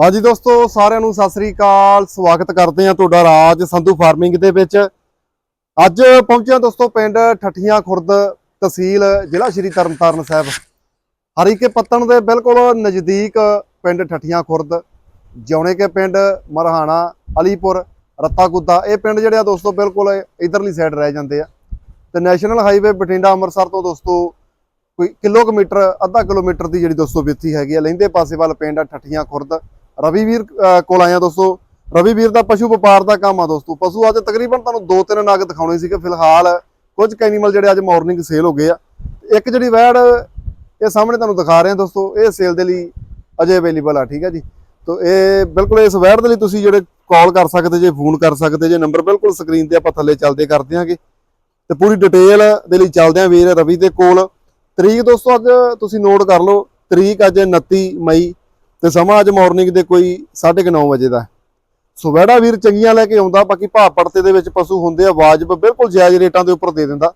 ਹਾਂਜੀ ਦੋਸਤੋ, ਸਾਰਿਆਂ ਨੂੰ ਸਤਿ ਸ੍ਰੀ ਅਕਾਲ। ਸਵਾਗਤ ਕਰਦੇ ਹਾਂ ਤੁਹਾਡਾ ਰਾਜ ਸੰਧੂ ਫਾਰਮਿੰਗ ਦੇ ਵਿੱਚ। ਅੱਜ ਪਹੁੰਚਿਆ ਦੋਸਤੋ ਪਿੰਡ ਠੱਠੀਆਂ ਖੁਰਦ ਤਹਿਸੀਲ, ਜ਼ਿਲ੍ਹਾ ਸ਼੍ਰੀ ਤਰਨਤਾਰਨ ਸਾਹਿਬ। ਹਰੀਕੇ ਪੱਤਣ ਦੇ ਬਿਲਕੁਲ ਨਜ਼ਦੀਕ ਪਿੰਡ ਠੱਠੀਆਂ ਖੁਰਦ, ਜਿਉਣੇ ਕੇ ਪਿੰਡ ਮਰਹਾਣਾ, ਅਲੀਪੁਰ ਰੱਤਾ ਗੁੱਦਾ ਇਹ ਪਿੰਡ ਜਿਹੜੇ ਆ ਦੋਸਤੋ ਬਿਲਕੁਲ ਇਧਰਲੀ ਸਾਈਡ ਰਹਿ ਜਾਂਦੇ ਆ। ਤੇ ਨੈਸ਼ਨਲ ਹਾਈਵੇ ਬਠਿੰਡਾ ਅੰਮ੍ਰਿਤਸਰ ਤੋਂ ਦੋਸਤੋ ਕੋਈ ਕਿਲੋਮੀਟਰ, ਅੱਧਾ ਕਿਲੋਮੀਟਰ ਦੀ ਜਿਹੜੀ ਦੋਸਤੋ ਵਿੱਥੀ ਹੈਗੀ ਆ ਲਹਿੰਦੇ ਪਾਸੇ ਵੱਲ ਪਿੰਡ ਆ ਠੱਠੀਆਂ ਖੁਰਦ। ਰਵੀ ਵੀਰ ਅਹ, ਕੋਲ ਆਇਆ ਦੋਸਤੋ। ਰਵੀ ਵੀਰ ਦਾ ਪਸ਼ੂ ਵਪਾਰ ਦਾ ਕੰਮ ਆ ਦੋਸਤੋ। ਪਸ਼ੂ ਅੱਜ ਤਕਰੀਬਨ ਤੁਹਾਨੂੰ ਦੋ ਤਿੰਨ ਨਗ ਦਿਖਾਉਣੇ ਸੀਗੇ ਫਿਲਹਾਲ। ਕੁਝ ਕੈਨੀਮਲ ਜਿਹੜੇ ਅੱਜ ਮਾਰਨਿੰਗ ਸੇਲ ਹੋ ਗਏ ਆ। ਇੱਕ ਜਿਹੜੀ ਵੈੜ ਇਹ ਸਾਹਮਣੇ ਤੁਹਾਨੂੰ ਦਿਖਾ ਰਹੇ ਹਾਂ ਦੋਸਤੋ। ਇਹ ਸੇਲ ਦੇ ਲਈ ਅਜੇ ਅਵੇਲੇਬਲ ਆ ਠੀਕ ਹੈ ਜੀ। ਤੋ ਇਹ ਬਿਲਕੁਲ ਇਸ ਵੈੜ ਦੇ ਲਈ ਤੁਸੀਂ ਜਿਹੜੇ ਕਾਲ ਕਰ ਸਕਦੇ ਜੇ ਫੋਨ ਕਰ ਸਕਦੇ ਜੇ ਨੰਬਰ ਬਿਲਕੁਲ ਸਕਰੀਨ ਤੇ ਆਪਾਂ ਥੱਲੇ ਚੱਲਦੇ ਕਰ ਦਿਆਂਗੇ ਤੇ ਪੂਰੀ ਡਿਟੇਲ ਦੇ ਲਈ ਚੱਲਦੇ ਆਂ ਵੀਰ ਰਵੀ ਦੇ ਕੋਲ। ਤਰੀਕ ਦੋਸਤੋ ਅੱਜ ਤੁਸੀਂ ਨੋਟ ਕਰ ਲਓ ਤਰੀਕ ਅੱਜ 29 ਮਈ ਤੇ ਸਮਾਂ ਅੱਜ ਮਾਰਨਿੰਗ ਦੇ ਕੋਈ 9:30 ਵਜੇ ਦਾ। ਸੋ ਵੈੜਾ ਵੀਰ ਚੰਗੀਆਂ ਲੈ ਕੇ ਆਉਂਦਾ ਬਾਕੀ ਭਾਅ ਪੜਤੇ ਦੇ ਵਿੱਚ ਪਸ਼ੂ ਹੁੰਦੇ ਆ ਵਾਜਬ ਬਿਲਕੁਲ ਜਾਇਜ਼ ਰੇਟਾਂ ਦੇ ਉੱਪਰ ਦੇ ਦਿੰਦਾ।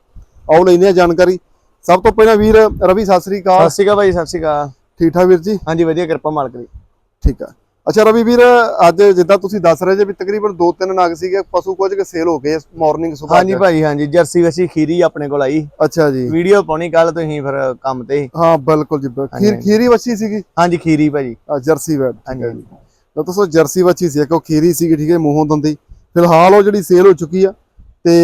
ਆਓ ਲੈਨੇ ਆ ਜਾਣਕਾਰੀ। ਸਭ ਤੋਂ ਪਹਿਲਾਂ ਵੀਰ ਰਵੀ ਸਤਿ ਸ੍ਰੀ ਅਕਾਲ। ਸਤਿ ਸ਼੍ਰੀ ਅਕਾਲ ਭਾਈ ਸਤਿ ਸ਼੍ਰੀ ਅਕਾਲ। ਠੀਕ ਠਾਕ ਵੀਰ ਜੀ? ਹਾਂਜੀ ਵਧੀਆ ਕਿਰਪਾ ਮਾਲਕ ਦੀ। ਠੀਕ ਆ। ਅੱਛਾ ਰਵੀ ਵੀਰ ਅੱਜ ਜਿੱਦਾਂ ਤੁਸੀਂ ਦੱਸ ਰਹੇ ਜੇ ਵੀ ਤਕਰੀਬਨ 2-3 ਨਗ ਸੀਗੇ ਪਸ਼ੂ ਕੁਝ ਕੁ ਸੇਲ ਹੋ ਗਏ ਮਾਰਨਿੰਗ ਸੁਬਾਹ ਹਾਂਜੀ ਭਾਈ ਹਾਂਜੀ ਜਰਸੀ ਵਸੀ ਖੀਰੀ ਆਪਣੇ ਕੋਲ ਆਈ। ਅੱਛਾ ਜੀ। ਵੀਡੀਓ ਪਾਉਣੀ ਕੱਲ ਤੁਸੀਂ ਫਿਰ ਕੰਮ ਤੇ। ਹਾਂ ਬਿਲਕੁਲ ਜੀ। ਖੀਰ। ਖੀਰੀ ਵੱਛੀ ਸੀਗੀ? ਹਾਂਜੀ ਖੀਰੀ ਭਾਜੀ। ਆ ਜਰਸੀ ਵੈਡ ਹਾਂਜੀ ਲਓ ਦੋਸਤੋ ਜਰਸੀ ਵੱਛੀ ਸੀ ਇੱਕ ਉਹ ਖੀਰੀ ਸੀਗੀ ਠੀਕ ਹੈ ਮੂੰਹੋਂ ਦੰਦੀ। ਫਿਲਹਾਲ ਉਹ ਜਿਹੜੀ ਸੇਲ ਹੋ ਚੁੱਕੀ ਆ ਤੇ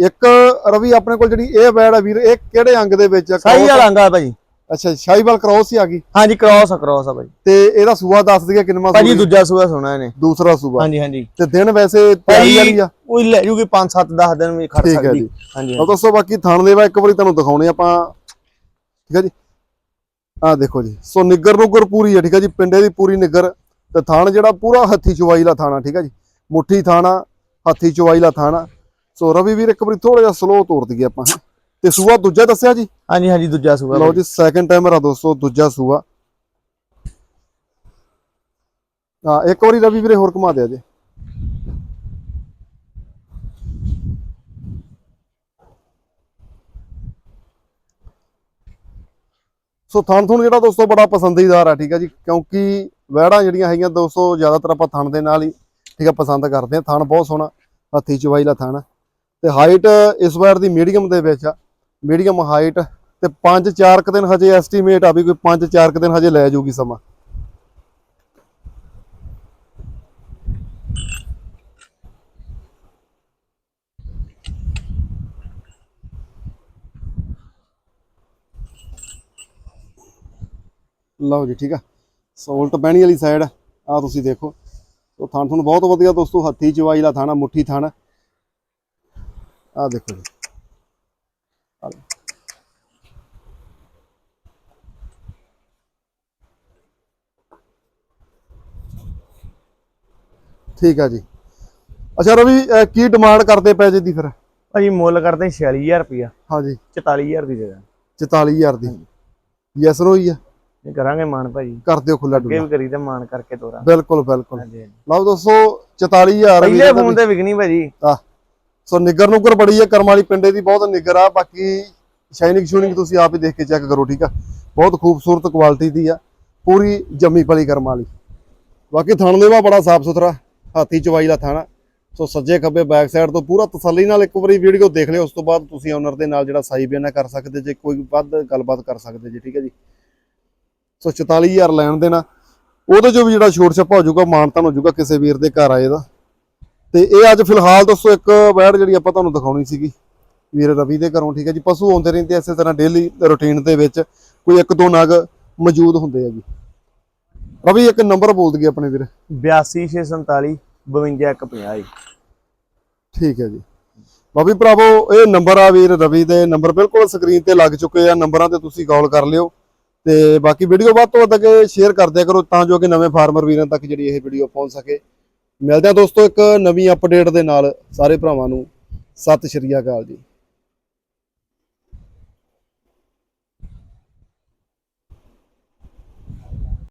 ਇੱਕ ਰਵੀ ਆਪਣੇ ਕੋਲ ਜਿਹੜੀ ਇਹ ਵੈਡ ਆ ਵੀਰ ਇਹ ਕਿਹੜੇ ਅੰਗ ਦੇ ਵਿੱਚ ਆ? ਸਹੀ ਵਾਲਾ ਅੰਗਾ ਭਾਜੀ। ਅੱਛਾ ਸ਼ਾਹੀਵਾਲ ਕ੍ਰੋਸ ਹੀ ਆ ਗਈ? ਹਾਂਜੀ ਕ੍ਰਾਸ ਕ੍ਰਾਸ ਆ ਭਾਜੀ ਤੇ ਇਹਦਾ ਸੂਆ ਦੱਸ ਦਈਏ ਕਿੰਨਾ ਭਾਜੀ ਦੂਜਾ ਸੂਆ ਸੁਣਾ ਇਹਨੇ। ਦੂਸਰਾ ਸੂਆ। ਹਾਂਜੀ ਹਾਂਜੀ। ਤੇ ਦਿਨ ਵੈਸੇ ਤਿਆਰੀ ਵਾਲੀ ਆ? ਉਹ ਲੈ ਜੂਗੀ 5 7 10 ਦਿਨ ਵੀ ਖੜ ਠੀਕ ਹੈ ਸਕਦੀ। ਜੀ। ਹਾਂਜੀ ਲਓ ਦੋਸਤੋ ਬਾਕੀ ਥਣ ਦੇਵਾ ਇੱਕ ਵਾਰੀ ਤੁਹਾਨੂੰ ਦਿਖਾਉਣੇ ਆਪਾਂ। ਠੀਕ ਹੈ ਜੀ। ਆਹ ਦੇਖੋ ਜੀ। ਸੋ ਨਿੱਗਰ ਨੁੱਗਰ ਪੂਰੀ ਹੈ ਠੀਕ ਹੈ ਜੀ। ਪਿੰਡੇ ਦੀ ਪੂਰੀ ਨਿੱਗਰ। ਤੇ ਥਣ ਜਿਹੜਾ ਪੂਰਾ ਹੱਥੀ ਚਵਾਈ ਵਾਲਾ ਥਾਣਾ ਠੀਕ ਹੈ ਜੀ। ਮੁੱਠੀ ਥਾਣਾ ਹੱਥੀ ਚਵਾਈ ਵਾਲਾ ਥਾਣਾ। ਸੋ ਰਵੀ ਵੀਰ ਇੱਕ ਵਾਰੀ ਥੋੜਾ ਜਿਹਾ ਸਲੋ ਤੋੜ ਦਈਏ ਆਪਾਂ। ਤੇ ਸੂਆ ਦੂਜਾ ਦੱਸਿਆ ਜੀ? ਹਾਂਜੀ ਹਾਂਜੀ ਦੂਜਾ ਸੂਆ ਲਓ। ਜੀ ਸੈਕੰਡ ਟਾਈਮਰ ਆ ਦੋਸਤੋ ਦੂਜਾ ਸੂਆ। ਹਾਂ ਇੱਕ ਵਾਰੀ ਰਵੀ ਵੀਰੇ ਹੋਰ ਘੁਮਾ ਦਿਆ ਜੇ। ਸੋ ਥਣ ਥੁਣ ਜਿਹੜਾ ਦੋਸਤੋ ਬੜਾ ਪਸੰਦੀਦਾਰ ਆ ਠੀਕ ਹੈ ਜੀ? ਕਿਉਂਕਿ ਵਹਿੜਾਂ ਜਿਹੜੀਆਂ ਹੈਗੀਆਂ ਦੋਸਤੋ ਜ਼ਿਆਦਾਤਰ ਆਪਾਂ ਥਣ ਦੇ ਨਾਲ ਹੀ ਠੀਕ ਆ ਪਸੰਦ ਕਰਦੇ ਆ। ਥਣ ਬਹੁਤ ਸੋਹਣਾ ਹੱਥੀ ਚਵਾਈ ਦਾ ਥਣ ਆ। ਤੇ ਹਾਈਟ ਇਸ ਵਾਰ ਦੀ ਮੀਡੀਅਮ ਦੇ ਵਿੱਚ ਆ। ਮੀਡੀਅਮ ਹਾਈਟ ਤੇ 5-4 ਕੁ ਦਿਨ ਹਜੇ ਐਸਟੀਮੇਟ ਆ ਵੀ ਕੋਈ 5-4 ਕੁ ਦਿਨ ਹਜੇ ਲੈ ਜਾਊਗੀ ਸਮਾਂ। ਲਓ ਜੀ, ਠੀਕ ਆ। ਸੋਲਟ ਬਹਿਣੀ ਵਾਲੀ ਸਾਈਡ ਆ ਤੁਸੀਂ ਦੇਖੋ। ਉਹ ਥਣ ਥਣ ਬਹੁਤ ਵਧੀਆ ਦੋਸਤੋ, ਹੱਥੀ ਚਵਾਈ ਦਾ ਥਾਣਾ, ਮੁੱਠੀ ਥਾਣਾ। ਆ ਦੇਖੋ ਜੀ। ਠੀਕ ਆ ਜੀ। ਅੱਛਾ ਰਵੀ ਅਹ ਕੀ ਡਿਮਾਂਡ ਕਰਦੇ ਪਏ ਜੀ ਦੀ ਫਿਰ? ਭਾਜੀ ਮੁੱਲ ਕਰਦੇ 46000 ਰੁਪਿਆ ਹਾਂਜੀ। 44000 ਦੀ ਦੇ ਦਾਂ 44000 ਦੀ। ਯੈਸ ਰੋ ਹੀ ਆ ਇਹ ਕਰਾਂਗੇ ਮਾਨ ਭਾਜੀ। ਕਰ ਦਿਓ ਖੁੱਲਾ ਅੱਗੇ ਡੁੱਲਾ ਵੀ ਕਰੀ ਤੇ ਮਾਨ ਕਰਕੇ ਤੋਰਾਂ। ਬਿਲਕੁਲ ਬਿਲਕੁਲ। ਹਾਂਜੀ ਹਾਂਜੀ। ਲਓ ਦੋਸਤੋ 44000 ਪਹਿਲੇ ਫੋਨ ਤੇ ਵਿਕਣੀ ਭਾਜੀ। ਆ ਸੋ ਨਿੱਗਰ ਨੁੱਗਰ ਬੜੀ ਹੈ ਕਰਮ ਵਾਲੀ ਪਿੰਡੇ ਦੀ ਬਹੁਤ ਨਿੱਗਰ ਆ। ਬਾਕੀ ਸ਼ਾਈਨਿੰਗ ਸ਼ੂਨਿੰਗ ਤੁਸੀਂ ਆਪ ਹੀ ਦੇਖ ਕੇ ਚੈੱਕ ਕਰੋ ਠੀਕ ਆ? ਬਹੁਤ ਖੂਬਸੂਰਤ ਕੁਆਲਿਟੀ ਦੀ ਆ। ਪੂਰੀ ਜੰਮੀ ਪਲੀ ਕਰਮ ਵਾਲੀ। ਬਾਕੀ ਥਣ ਦੇਵਾ ਬੜਾ ਸਾਫ਼ ਸੁਥਰਾ ਹਾਥੀ ਚਵਾਈ ਦਾ ਥਾਣਾ। ਸੋ ਸੱਜੇ ਖੱਬੇ ਬੈਕ ਸਾਈਡ ਤੋਂ ਪੂਰਾ ਤਸੱਲੀ ਨਾਲ ਇੱਕ ਵਾਰੀ ਵੀਡੀਓ ਦੇਖ ਲਿਓ, ਉਸ ਤੋਂ ਬਾਅਦ ਤੁਸੀਂ ਓਨਰ ਦੇ ਨਾਲ ਜਿਹੜਾ ਸਾਈ ਬਿਆਨਾ ਕਰ ਸਕਦੇ ਜੇ, ਕੋਈ ਵੱਧ ਗੱਲਬਾਤ ਕਰ ਸਕਦੇ ਜੀ, ਠੀਕ ਹੈ ਜੀ। ਸੋ 44000 ਲੈਣ ਦੇਣਾ। ਉਹਦੇ ਚੋਂ ਵੀ ਜਿਹੜਾ ਛੋਟ ਛੱਪਾ ਹੋ ਜਾਊਗਾ, ਮਾਨਤਾਨ ਹੋ ਜਾਊਗਾ ਕਿਸੇ ਵੀਰ ਦੇ ਘਰ ਆਏ ਦਾ। ਤੇ ਇਹ ਅੱਜ ਫਿਲਹਾਲ ਦੋਸਤੋ ਇੱਕ ਵੈੜ ਜਿਹੜੀ ਆਪਾਂ ਤੁਹਾਨੂੰ ਦਿਖਾਉਣੀ ਸੀਗੀ, ਵੀਰ ਰਵੀ ਦੇ ਘਰੋਂ, ਠੀਕ ਹੈ ਜੀ। ਪਸ਼ੂ ਆਉਂਦੇ ਰਹਿੰਦੇ ਆ ਇਸੇ ਤਰ੍ਹਾਂ ਡੇਲੀ ਰੁਟੀਨ ਦੇ ਵਿੱਚ, ਕੋਈ ਇੱਕ ਦੋ ਨਗ ਮੌਜੂਦ ਹੁੰਦੇ ਆ ਜੀ। ਰਵੀ, ਇੱਕ ਨੰਬਰ ਬੋਲ ਦਈਏ ਆਪਣੇ ਵੀਰ। 82647 52150 ਠੀਕ ਹੈ ਜੀ। ਬਾਬੀ ਭਰਾਵੋ, ਇਹ ਨੰਬਰ ਆ ਵੀਰ ਰਵੀ ਦੇ। ਨੰਬਰ ਬਿਲਕੁਲ ਸਕਰੀਨ ਤੇ ਲੱਗ ਚੁੱਕੇ ਆ। ਨੰਬਰਾਂ ਤੇ ਤੁਸੀਂ ਕਾਲ ਕਰ ਲਿਓ। ਤੇ ਬਾਕੀ ਵੀਡੀਓ ਵੱਧ ਤੋਂ ਵੱਧ ਅੱਗੇ ਸ਼ੇਅਰ ਕਰਦੇ ਕਰੋ ਤਾਂ ਜੋ ਕਿ ਨਵੇਂ ਫਾਰਮਰ ਵੀਰਾਂ ਤੱਕ ਜਿਹੜੀ ਇਹ ਵੀਡੀਓ ਪਹੁੰਚ ਸਕੇ। ਮਿਲਦੇ ਆ ਦੋਸਤੋ ਇੱਕ ਨਵੀਂ ਅਪਡੇਟ ਦੇ ਨਾਲ। ਸਾਰੇ ਭਰਾਵਾਂ ਨੂੰ ਸਤਿ ਸ਼੍ਰੀ ਅਕਾਲ ਜੀ।